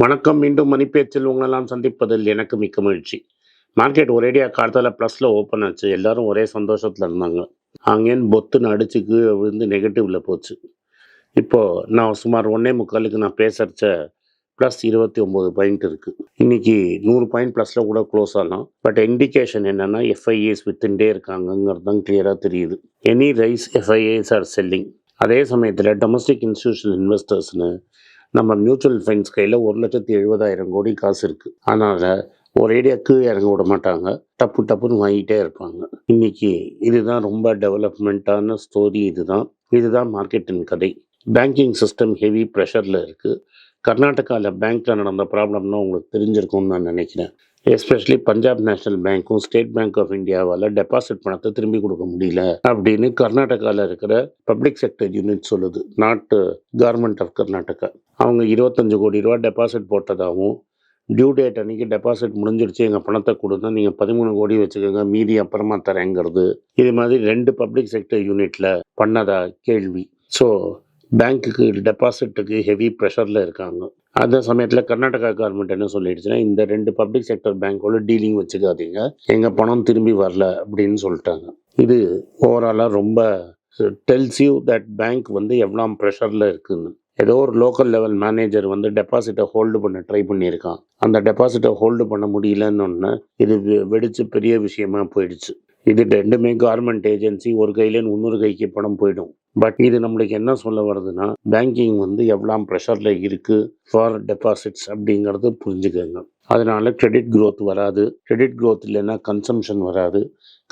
வணக்கம் மீண்டும் மணிப்பேச்சில் உங்களெல்லாம் சந்திப்பதில் எனக்கு மிக்க மகிழ்ச்சி. மார்க்கெட் ஒரேடியாக காலத்தில் ப்ளஸில் ஓப்பன் ஆச்சு. எல்லாரும் ஒரே சந்தோஷத்தில் இருந்தாங்க. அங்கேன்னு பொத்துன்னு அடிச்சு கீழே விழுந்து நெகட்டிவில் போச்சு. இப்போது நான் சுமார் ஒன்றே முக்காலுக்கு நான் பேசுகிறச்ச ப்ளஸ் இருபத்தி ஒம்பது பாயிண்ட் இருக்குது இன்னைக்கு நூறு பாயிண்ட் ப்ளஸில் கூட க்ளோஸ் ஆகலாம். பட் இண்டிகேஷன் என்னென்னா எஃப்ஐஏஸ் வித்தின்டே இருக்காங்கங்கிறது தான் கிளியராக தெரியுது. Any rise FIIs are selling அதே சமயத்தில் டொமஸ்டிக் இன்ஸ்டியூஷனல் இன்வெஸ்டர்ஸ்னு நம்ம மியூச்சுவல் ஃபண்ட்ஸ் கையில் ஒரு லட்சத்தி எழுபதாயிரம் கோடி காசு இருக்குது அதனால் ஒரேடியாக கீழே இறங்க விட மாட்டாங்க. டப்பு டப்புன்னு வாங்கிட்டே இருப்பாங்க. இன்னைக்கு இதுதான் ரொம்ப டெவலப்மெண்ட்டான ஸ்டோரி இதுதான். இதுதான் மார்க்கெட்டின் கதை. பேங்கிங் சிஸ்டம் ஹெவி ப்ரெஷரில் இருக்குது கர்நாடகாவில் பேங்க்கில் நடந்த ப்ராப்ளம்னா உங்களுக்கு தெரிஞ்சிருக்கும்னு நான் நினைக்கிறேன். எஸ்பெஷலி பஞ்சாப் நேஷனல் பேங்க்கும் ஸ்டேட் பேங்க் ஆஃப் இந்தியாவால் டெபாசிட் பணத்தை திரும்பி கொடுக்க முடியல. அப்படின்னு கர்நாடகாவில் இருக்கிற பப்ளிக் செக்டர் யூனிட் சொல்லுது. நாட் கவர்மெண்ட் ஆஃப் கர்நாடகா அவங்க இருபத்தஞ்சு கோடி ரூபா டெபாசிட் போட்டதாகவும் டியூ டேட் அன்னைக்கு டெபாசிட் முடிஞ்சிருச்சு எங்கள் பணத்தை கொடுத்தா நீங்கள் பதிமூணு கோடி வச்சுக்கோங்க மீதி அப்புறமா தரேங்கிறது. இது மாதிரி ரெண்டு பப்ளிக் செக்டர் யூனிட்டில் பண்ணதா கேள்வி. ஸோ பேங்க்குக்கு டெபாசிட்டுக்கு ஹெவி ப்ரெஷரில் இருக்காங்க. அந்த சமயத்தில் கர்நாடகா கவர்மெண்ட் என்ன சொல்லிடுச்சுன்னா இந்த ரெண்டு பப்ளிக் செக்டர் பேங்க்கோட டீலிங் வச்சுக்காதீங்க. எங்கள் பணம் திரும்பி வரல அப்படின்னு சொல்லிட்டாங்க. இது ஓவராலாக ரொம்ப டெல்ஸ் யூ தட் பேங்க் வந்து எவ்வளோ ப்ரெஷரில் இருக்குதுன்னு ஏதோ ஒரு லோக்கல் லெவல் மேனேஜர் வந்து டெபாசிட்டை ஹோல்டு பண்ண ட்ரை பண்ணியிருக்கான். அந்த டெபாசிட்டை ஹோல்டு பண்ண முடியலன்னு ஒன்று இது வெ- வெடிச்சு பெரிய விஷயமா போயிடுச்சு. இது ரெண்டுமே கவர்மெண்ட் ஏஜென்சி ஒரு கையிலேருந்து இன்னொரு கைக்கு பணம் போயிடும். பட் இது நம்மளுக்கு என்ன சொல்ல வருதுன்னா பேங்கிங் வந்து எவ்வளோ ப்ரெஷரில் இருக்குது ஃபார் டெபாசிட்ஸ் அப்படிங்கிறது புரிஞ்சுக்கோங்க. அதனால் கிரெடிட் க்ரோத் வராது. கிரெடிட் க்ரோத் இல்லைன்னா கன்சம்ஷன் வராது.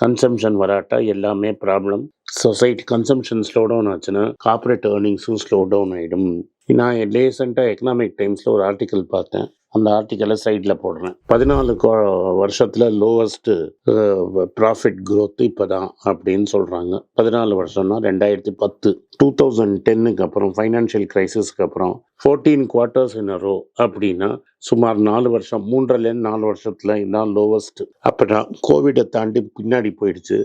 கன்சம்ஷன் வராட்டா எல்லாமே problem society consumption slow down ஆச்சுன்னா கார்பரேட் ஏர்னிங்ஸும் ஸ்லோ டவுன் ஆகிடும் நான் ரீசெண்டாக எக்கனாமிக் டைம்ஸில் ஒரு ஆர்டிக்கல் பார்த்தேன். அந்த ஆர்டிக்கலை சைடில் போடுறேன். பதினாலு வருஷத்தில் லோவஸ்ட்டு ப்ராஃபிட் க்ரோத் இப்போ தான் அப்படின்னு சொல்கிறாங்க பதினாலு வருஷம்னா ரெண்டாயிரத்தி பத்து. டூ தௌசண்ட் டென்னுக்கு அப்புறம் ஃபைனான்ஷியல் க்ரைசிஸ்க்கு அப்புறம் ஃபோர்டீன் குவார்ட்டர்ஸ் இன் ரோ அப்படின்னா சுமார் நாலு வருஷம் மூன்றரைலேருந்து நாலு வருஷத்தில் இதான் லோவஸ்ட் அப்போனா கோவிடை தாண்டி பின்னாடி போயிடுச்சு.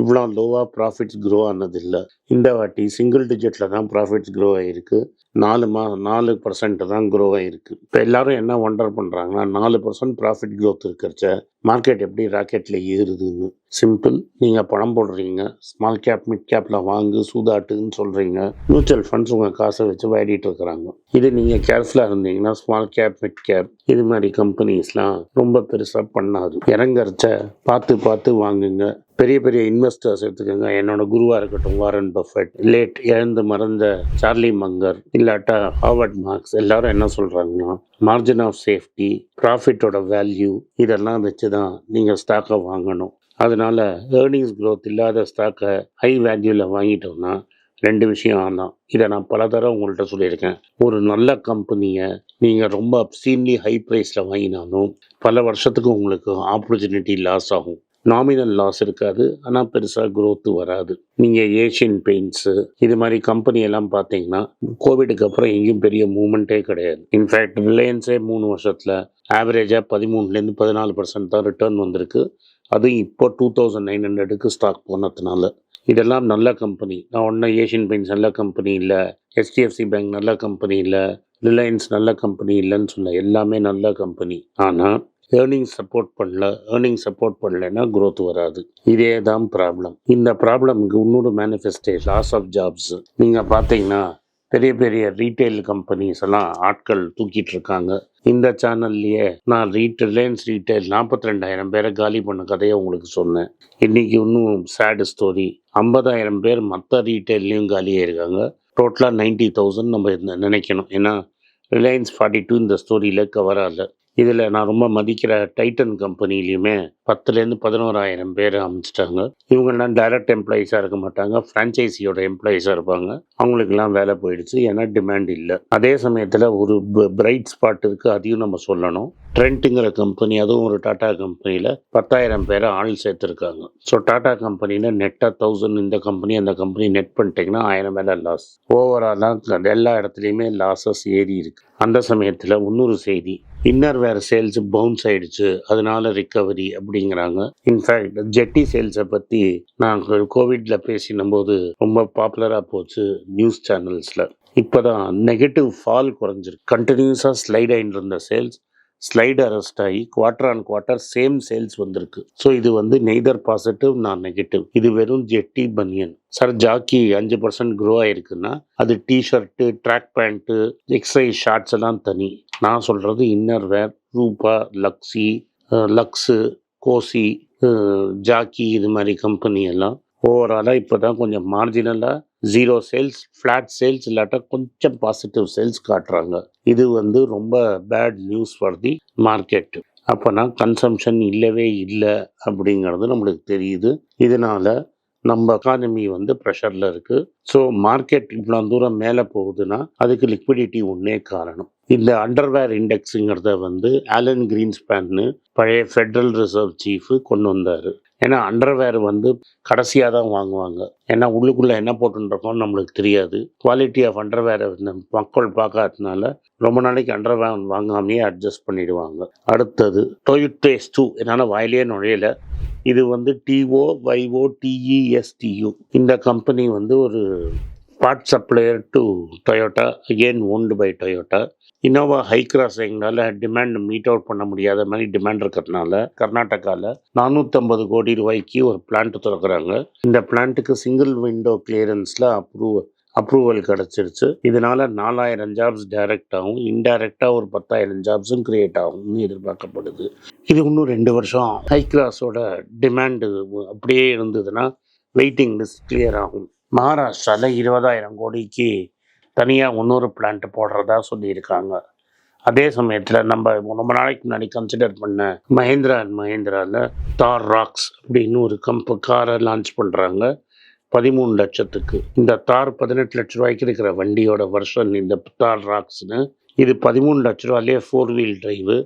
இவ்வளோ லோவாக ப்ராஃபிட்ஸ் க்ரோ ஆனதில்லை. இந்த வாட்டி சிங்கிள் டிஜிட்டில் தான் ப்ராஃபிட்ஸ் க்ரோ ஆகிருக்கு நாலு மா நாலு பர்சன்ட் தான் க்ரோ ஆகிருக்கு இப்போ எல்லாரும் என்ன ஒண்டர் பண்ணுறாங்கன்னா நாலு பர்சன்ட் ப்ராஃபிட் க்ரோத் இருக்கிறச்ச மார்க்கெட் எப்படி ராக்கெட்டில் ஏறுதுன்னு. சிம்பிள் நீங்கள் பணம் போடுறீங்க ஸ்மால் கேப் மிட் கேப்பில் வாங்கு சூதாட்டுன்னு சொல்கிறீங்க மியூச்சுவல் ஃபண்ட்ஸ் உங்கள் காசை வச்சு வாடிட்டு இருக்கிறாங்க. இது நீங்கள் கேர்ஃபுல்லாக இருந்தீங்கன்னா ஸ்மால் கேப் மிட் கேப் இது மாதிரி கம்பெனிஸ்லாம் ரொம்ப பெருசாக பண்ணாது. இறங்கறச்ச பார்த்து பார்த்து வாங்குங்க. பெரிய பெரிய இன்வெஸ்டர்ஸ் எடுத்துக்கோங்க. என்னோட குருவாக இருக்கட்டும் வாரன் பஃபெட் லேட் இழந்து மறந்த சார்லி மங்கர் இல்லாட்டா ஹார்வர்ட் மார்க்ஸ் எல்லாரும் என்ன சொல்கிறாங்கன்னா மார்ஜின் ஆஃப் சேஃப்டி ப்ராஃபிட்டோட வேல்யூ இதெல்லாம் வச்சு தான் நீங்கள் ஸ்டாக்கை வாங்கணும். அதனால ஏர்னிங்ஸ் க்ரோத் இல்லாத ஸ்டாக்கை ஹை வேல்யூவில் வாங்கிட்டோம்னா ரெண்டு விஷயம் ஆனால் இதை நான் பல தடவை உங்கள்கிட்ட சொல்லியிருக்கேன். ஒரு நல்ல கம்பெனியை நீங்கள் ரொம்ப அப்சீன்லி ஹை ப்ரைஸில் வாங்கினாலும் பல வருஷத்துக்கு உங்களுக்கு ஆப்பர்ச்சுனிட்டி லாஸ் ஆகும். நாமினல் லாஸ் இருக்காது. ஆனால் பெருசாக குரோத்து வராது. நீங்கள் ஏஷியன் பெயிண்ட்ஸு இது மாதிரி கம்பெனி எல்லாம் பார்த்தீங்கன்னா கோவிடுக்கு அப்புறம் எங்கேயும் பெரிய மூமெண்ட்டே கிடையாது. இன்ஃபேக்ட் ரிலையன்ஸே மூணு வருஷத்தில் ஆவரேஜாக பதிமூணுலேருந்து பதினாலு பர்சன்ட் தான் ரிட்டர்ன் வந்திருக்கு. அதுவும் இப்போ டூ தௌசண்ட் நைன் ஹண்ட்ரடுக்கு ஸ்டாக் போனதுனால. இதெல்லாம் நல்ல கம்பெனி நான் ஒன்றும் ஏஷியன் பெயிண்ட்ஸ் நல்ல கம்பெனி இல்லை. ஹெச்டிஎஃப்சி பேங்க் நல்ல கம்பெனி இல்லை. ரிலையன்ஸ் நல்ல கம்பெனி இல்லைன்னு சொல்ல எல்லாமே நல்ல கம்பெனி ஆனால் ஏர்னிங் சப்போர்ட் பண்ணல ஏர்னிங் சப்போர்ட் பண்ணலைன்னா குரோத் வராது. இதே தான் ப்ராப்ளம் இந்த ப்ராப்ளம்க்கு இன்னொரு மேனிஃபெஸ்டேஷன் லாஸ் ஆஃப் ஜாப்ஸ் நீங்கள் பார்த்தீங்கன்னா பெரிய பெரிய ரீட்டைல் கம்பெனிஸ் எல்லாம் ஆட்கள் தூக்கிட்டு இருக்காங்க. இந்த சேனல்லையே நான் ரீட் ரிலையன்ஸ் ரீட்டைல் நாற்பத்தி ரெண்டாயிரம் பேரை காலி பண்ண கதையை உங்களுக்கு சொன்னேன். இன்னைக்கு இன்னும் சேடு ஸ்டோரி ஐம்பதாயிரம் பேர் மற்ற ரீட்டைல்லையும் காலியாக இருக்காங்க. டோட்டலாக நைன்டி தௌசண்ட் நம்ம நினைக்கணும். ஏன்னா ரிலையன்ஸ் ஃபார்ட்டி டூ இந்த ஸ்டோரியில் கவர் ஆகலை. இதில் நான் ரொம்ப மதிக்கிற டைட்டன் கம்பெனிலையுமே பத்துலேருந்து பதினோராயிரம் பேர் அமைச்சிட்டாங்க. இவங்கெல்லாம் டைரக்ட் எம்ப்ளாயீஸாக இருக்க மாட்டாங்க. ஃப்ரான்ச்சைசியோட எம்ப்ளாயீஸாக இருப்பாங்க. அவங்களுக்கெல்லாம் வேலை போயிடுச்சு. ஏன்னா டிமாண்ட் இல்லை. அதே சமயத்தில் ஒரு பிரைட் ஸ்பாட் இருக்குது அதையும் நம்ம சொல்லணும். ட்ரெண்ட்டுங்கிற கம்பெனி அதுவும் ஒரு டாடா கம்பெனியில் பத்தாயிரம் பேரை ஆள் சேர்த்துருக்காங்க. ஸோ டாடா கம்பெனியில் நெட்டாக தௌசண்ட் இந்த கம்பெனி அந்த கம்பெனி நெட் பண்ணிட்டீங்கன்னா ஆயிரம் மேலே லாஸ் ஓவராலாக எல்லா இடத்துலையுமே லாஸஸ் ஏறி இருக்குது அந்த சமயத்தில் இன்னொரு செய்தி. இன்னர் வேர் சேல்ஸ் பவுன்ஸ் ஆயிடுச்சு. அதனால ரிக்கவரி அப்படிங்கிறாங்க. இன்ஃபேக்ட் ஜெட்டி சேல்ஸை பற்றி நாங்கள் கோவிட்ல பேசின போது ரொம்ப பாப்புலராக போச்சு நியூஸ் சேனல்ஸில் இப்போதான் நெகட்டிவ் ஃபால் குறைஞ்சிருக்கு. கண்டினியூஸாக ஸ்லைட் ஆகிட்டு இருந்த சேல்ஸ் ஸ்லைடு அரெஸ்ட் ஆகி quarter on quarter same sales வந்திருக்கு. ஸோ இது வந்து நெய்தர் பாசிட்டிவ் நான் நெகட்டிவ் இது வெறும் ஜெட்டி பனியன் சார் ஜாக்கி அஞ்சு பர்சன்ட் க்ரோ ஆயிருக்குன்னா அது T-shirt track pant exercise shorts எல்லாம் தனி. நான் சொல்கிறது இன்னர் வேர் ரூபா லக்ஸி லக்ஸு கோசி ஜாக்கி இது மாதிரி கம்பெனி எல்லாம் ஓவராலாக இப்போ தான் கொஞ்சம் மார்ஜினலாக ஜீரோ சேல்ஸ் ஃப்ளாட் சேல்ஸ் இல்லாட்டா கொஞ்சம் பாசிட்டிவ் சேல்ஸ் காட்டுறாங்க. இது வந்து ரொம்ப bad news for the market அப்போனா கன்சம்ஷன் இல்லவே இல்லை அப்படிங்கிறது நம்மளுக்கு தெரியுது. இதனால் நம்ம எக்கானமி வந்து ப்ரெஷரில் இருக்குது ஸோ மார்க்கெட் இவ்வளோ தூரம் மேலே போகுதுன்னா அதுக்கு லிக்விடிட்டி ஒன்றே காரணம். இந்த அண்டர்வேர் இண்டெக்ஸுங்கிறத வந்து ஆலன் கிரீன்ஸ்பேன்னு பழைய ஃபெட்ரல் ரிசர்வ் சீஃபு கொண்டு வந்தார். ஏன்னா அண்டர்வேர் வந்து கடைசியாக தான் வாங்குவாங்க. ஏன்னா உள்ளுக்குள்ளே என்ன போட்டுருக்கோம்னு நம்மளுக்கு தெரியாது. குவாலிட்டி ஆஃப் அண்டர்வேரை மக்கள் பார்க்காததுனால ரொம்ப நாளைக்கு அண்டர்வேர் வாங்காமையே அட்ஜஸ்ட் பண்ணிடுவாங்க. அடுத்தது டொயோட்டேஸ் டூ என்னால் வாயிலே நுழையல. இது வந்து டிஓ வைஓ டிஇஎஸ்டியூ இந்த கம்பெனி வந்து ஒரு part supplier to Toyota again owned by Toyota Innova Hycross demand meet out பண்ண முடியாத மாதிரி டிமாண்ட் இருக்கிறதுனால கர்நாடகாவில் நானூற்றம்பது கோடி ரூபாய்க்கு ஒரு பிளான்ட் திறக்கிறாங்க. இந்த பிளான்ட்டுக்கு சிங்கிள் விண்டோ கிளியரன்ஸில் அப்ரூவ் அப்ரூவல் கிடச்சிருச்சு. இதனால் நாலாயிரம் ஜாப்ஸ் டைரக்ட் ஆகும் இன்டைரக்டாக ஒரு பத்தாயிரம் ஜாப்ஸும் க்ரியேட் ஆகும்னு எதிர்பார்க்கப்படுது. இது இன்னும் ரெண்டு வருஷம் ஹை கிளாஸோட டிமாண்டு அப்படியே இருந்ததுன்னா வெயிட்டிங் லிஸ்ட் கிளியர் ஆகும். மகாராஷ்டிராவில் இருபதாயிரம் கோடிக்கு தனியாக இன்னொரு பிளான்ட் போடுறதா சொல்லியிருக்காங்க. அதே சமயத்தில் நம்ம ரொம்ப நாளைக்கு முன்னாடி கன்சிடர் பண்ண மஹேந்திரா அண்ட் மஹேந்திராவில் தார் ராக்ஸ் அப்படின்னு ஒரு கம்ப காரை லான்ச் பண்ணுறாங்க பதிமூணு லட்சத்துக்கு. இந்த தார் பதினெட்டு லட்ச ரூபாய்க்கு இருக்கிற வண்டியோட வருஷன் இந்த தார் ராக்ஸ்னு இது பதிமூணு லட்ச ரூபாயிலே ஃபோர் வீல் டிரைவு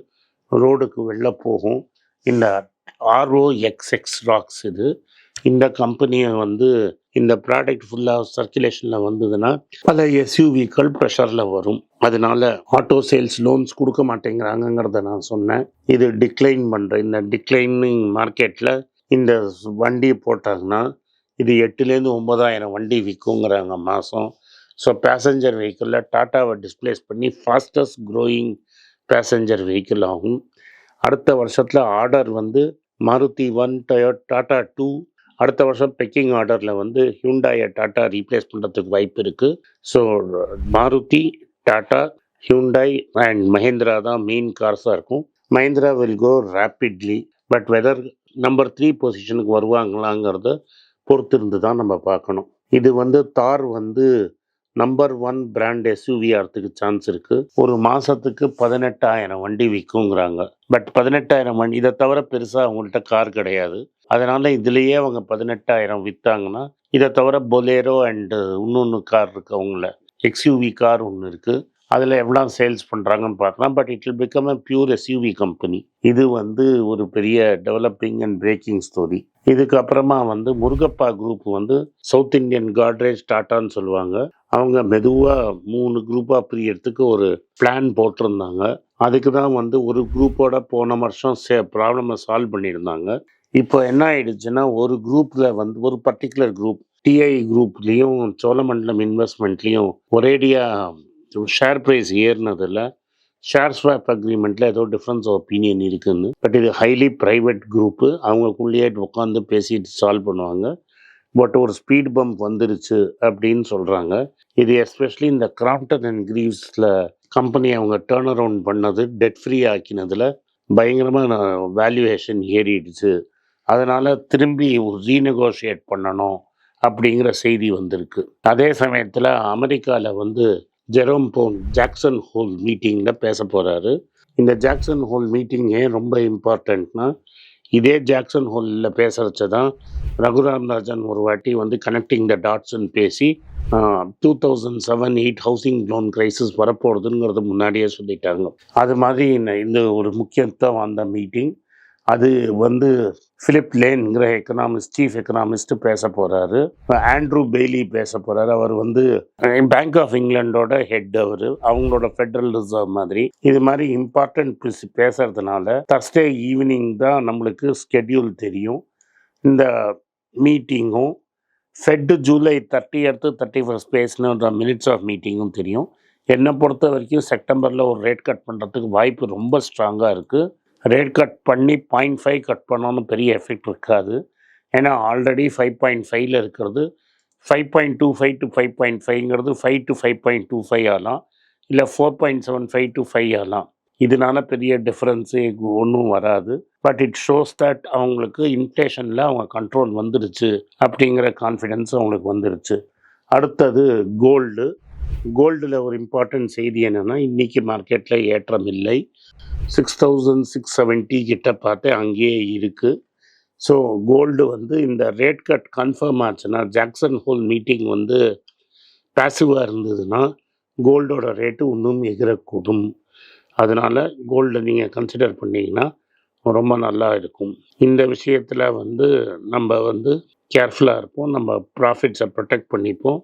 ரோடுக்கு வெளில போகும். இந்த ஆர்ஓ எக்ஸ்எக்ஸ் ராக்ஸ் இது. இந்த கம்பெனியை வந்து இந்த ப்ராடக்ட் ஃபுல்லாக சர்க்குலேஷனில் வந்ததுன்னா பல எஸ்யூவிக்கள் ப்ரெஷரில் வரும். அதனால ஆட்டோ சேல்ஸ் லோன்ஸ் கொடுக்க மாட்டேங்கிறாங்கங்கிறத நான் சொன்னேன். இது டிக்ளைன் பண்ணுற இந்த டிக்ளைனிங் மார்க்கெட்டில் இந்த வண்டி போட்டாங்கன்னா இது எட்டுலேருந்து ஒம்பதாயிரம் வண்டி விற்குங்கிறாங்க மாதம் ஸோ பேசஞ்சர் வெஹிக்கிளில் டாட்டாவை டிஸ்ப்ளேஸ் பண்ணி ஃபாஸ்டஸ்ட் க்ரோயிங் பேசஞ்சர் வெஹிக்கிள் ஆகும். அடுத்த வருஷத்தில் ஆர்டர் வந்து மாருதி ஒன் டயோ டாட்டா டூ. அடுத்த வருஷம் பெக்கிங் ஆர்டரில் வந்து ஹியூண்டாயை டாட்டா ரீப்ளேஸ் பண்ணுறதுக்கு வாய்ப்பு இருக்குது so Maruti Tata Hyundai and Mahindra தான் மெயின் கார்ஸாக இருக்கும். Mahindra will go rapidly but whether number three பொசிஷனுக்கு வருவாங்களாங்கிறத பொறுத்திருந்து தான் நம்ம பார்க்கணும். இது வந்து தார் வந்து நம்பர் ஒன் பிராண்ட் எஸ்யூவி ஆகிறதுக்கு சான்ஸ் இருக்கு. ஒரு மாசத்துக்கு பதினெட்டாயிரம் வண்டி விற்குங்கிறாங்க பட் பதினெட்டாயிரம் வண்டி இதை தவிர பெருசாக அவங்கள்ட்ட கார் கிடையாது. அதனால இதுலேயே அவங்க பதினெட்டாயிரம் விற்றாங்கன்னா இதை தவிர பொலேரோ அண்டு இன்னொன்று கார் இருக்கு அவங்கள. எக்ஸ்யூவி கார் ஒன்று இருக்கு. அதில் எவ்வளோ சேல்ஸ் பண்ணுறாங்கன்னு பார்க்கலாம் but it will become a pure SUV company. இது வந்து ஒரு பெரிய டெவலப்பிங் அண்ட் பிரேக்கிங் ஸ்டோரி. இதுக்கப்புறமா வந்து முருகப்பா குரூப் வந்து சவுத் இந்தியன் காட்ரேஜ் டாட்டான்னு சொல்லுவாங்க. அவங்க மெதுவாக மூணு குரூப்பாக பிரியறதுக்கு ஒரு பிளான் போட்டிருந்தாங்க. அதுக்கு தான் வந்து ஒரு குரூப்போட போன வருஷம் சே ப்ராப்ளமை சால்வ் பண்ணியிருந்தாங்க. இப்போ என்ன ஆயிடுச்சுன்னா ஒரு குரூப்பில் வந்து ஒரு பர்டிகுலர் குரூப் டிஐ குரூப்லேயும் சோழமண்டலம் இன்வெஸ்ட்மெண்ட்லேயும் ஒரேடியாக ஷேர் ப்ரைஸ் ஏறினதில் ஷேர் ஸ்வாப் அக்ரிமெண்ட்டில் ஏதோ டிஃப்ரென்ஸ் ஆஃப் ஒப்பீனியன் இருக்குதுன்னு பட் இது ஹைலி ப்ரைவேட் குரூப்பு அவங்களுக்குள்ளேயே உட்காந்து பேசிட்டு சால்வ் பண்ணுவாங்க. பட் ஒரு ஸ்பீட் பம்ப் வந்துருச்சு அப்படின்னு சொல்கிறாங்க இது எஸ்பெஷலி இந்த கிராம்டன் அண்ட் கிரீவ்ஸில் கம்பெனி அவங்க டேர்ன் அரவுண்ட் பண்ணது டெட் ஃப்ரீ ஆக்கினதில் பயங்கரமாக வேல்யூவேஷன் ஏறிடுச்சு. அதனால் திரும்பி ரீநெகோஷியேட் பண்ணணும் அப்படிங்கிற செய்தி வந்திருக்கு. அதே சமயத்தில் அமெரிக்காவில் வந்து ஜெரோம் போன் ஜாக்சன் ஹோல் மீட்டிங்கில் பேச போகிறாரு இந்த ஜாக்சன் ஹோல் மீட்டிங் ஏன் ரொம்ப இம்பார்ட்டண்ட்னா இதே ஜாக்சன் ஹோலில் பேசுகிறச்ச தான் ரகுராம் ராஜன் ஒரு வாட்டி வந்து கனெக்டிங் த டாட்ஸ்ன்னு பேசி two thousand seven eight housing loan crisis வரப்போகிறதுங்கிறது முன்னாடியே சொல்லிட்டாங்க. அது மாதிரி இந்த- இந்த ஒரு முக்கியத்துவம் அந்த மீட்டிங் அது வந்து ஃபிலிப் லேன்ங்கிற எக்கனாமிஸ்ட் சீஃப் எக்கனாமிஸ்ட் பேச போகிறாரு ஆண்ட்ரூ பெய்லி பேச போகிறாரு அவர் வந்து பேங்க் ஆஃப் இங்கிலாண்டோட ஹெட் அவர். அவங்களோட ஃபெடரல் ரிசர்வ் மாதிரி. இது மாதிரி இம்பார்ட்டன்ட் பேசுறதுனால தர்ஸ்டே ஈவினிங் தான் நம்மளுக்கு ஸ்கெட்யூல் தெரியும். இந்த மீட்டிங்கும் ஃபெட்டு ஜூலை தேர்ட்டி அடுத்து தேர்ட்டி ஃபர்ஸ்ட் பேசின மினிட்ஸ் ஆஃப் மீட்டிங்கும் தெரியும். என்னை பொறுத்த வரைக்கும் செப்டம்பரில் ஒரு ரேட் கட் பண்ணுறதுக்கு வாய்ப்பு ரொம்ப ஸ்ட்ராங்காக இருக்குது ரேட் கட் பண்ணி பாயிண்ட் ஃபைவ் கட் பண்ணோன்னு பெரிய எஃபெக்ட் இருக்காது. ஏன்னா ஆல்ரெடி ஃபைவ் பாயிண்ட் ஃபைவ்ல இருக்கிறது. Five point two five to five point ஃபைவ்ங்கிறது five to five point two five ஆகலாம். இல்லை four point seven five to five ஆகலாம். இதனால பெரிய டிஃப்ரென்ஸு ஒன்றும் வராது. பட் இட் ஷோஸ் தட் அவங்களுக்கு இன்ஃப்ளேஷனில் அவங்க கண்ட்ரோல் வந்துடுச்சு அப்படிங்கிற கான்ஃபிடென்ஸ் அவங்களுக்கு வந்துடுச்சு அடுத்தது கோல்டு கோல்டில் ஒரு இம்பார்ட்டன்ட் செய்தி என்னென்னா இன்றைக்கி மார்க்கெட்டில் ஏற்றம் இல்லை. சிக்ஸ் தௌசண்ட் சிக்ஸ் செவன்ட்டி கிட்ட பார்த்து அங்கேயே இருக்குது ஸோ கோல்டு வந்து இந்த ரேட் கட் கன்ஃபார்ம் ஆச்சுன்னா ஜாக்சன் ஹோல் மீட்டிங் வந்து பேசிவாக இருந்ததுன்னா கோல்டோட ரேட்டு இன்னும் எகிரக்கூடும். அதனால் கோல்டை நீங்கள் கன்சிடர் பண்ணிங்கன்னா ரொம்ப நல்லா இருக்கும். இந்த விஷயத்தில் வந்து நம்ம வந்து கேர்ஃபுல்லாக இருப்போம். நம்ம ப்ராஃபிட்ஸை ப்ரொடெக்ட் பண்ணிப்போம்.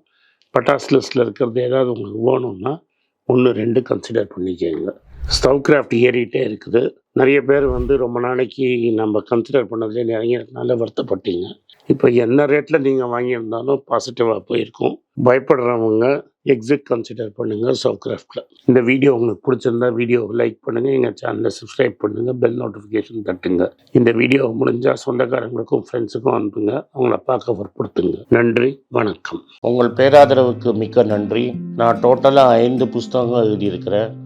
பட்டாஸ் லிஸ்ட்டில் இருக்கிறது ஏதாவது உங்களுக்கு வேணும்னா ஒன்று ரெண்டு கன்சிடர் பண்ணிக்கோங்க. ஸ்டவ் கிராஃப்ட் ஏறிட்டே இருக்குது. நிறைய பேர் வந்து ரொம்ப நாளைக்கு நம்ம கன்சிடர் பண்ணதுலேயே நிறையனால வருத்தப்பட்டீங்க. இப்போ என்ன ரேட்டில் நீங்கள் வாங்கியிருந்தாலும் பாசிட்டிவாக போயிருக்கும். பயப்படுறவங்க எக்ஸிட் கன்சிடர் பண்ணுங்கள் ஸ்டவ் இந்த வீடியோ உங்களுக்கு பிடிச்சிருந்தா வீடியோவை லைக் பண்ணுங்கள் எங்கள் சேனலை சப்ஸ்கிரைப் பண்ணுங்கள் பெல் நோட்டிஃபிகேஷன் தட்டுங்க. இந்த வீடியோ முடிஞ்சால் சொந்தக்காரங்களுக்கும் ஃப்ரெண்ட்ஸுக்கும் அனுப்புங்க. அவங்கள பார்க்க வற்புறுத்துங்க. நன்றி. வணக்கம். உங்கள் பேராதரவுக்கு மிக்க நன்றி. நான் டோட்டலாக ஐந்து புஸ்தகங்கள் எழுதியிருக்கிறேன்.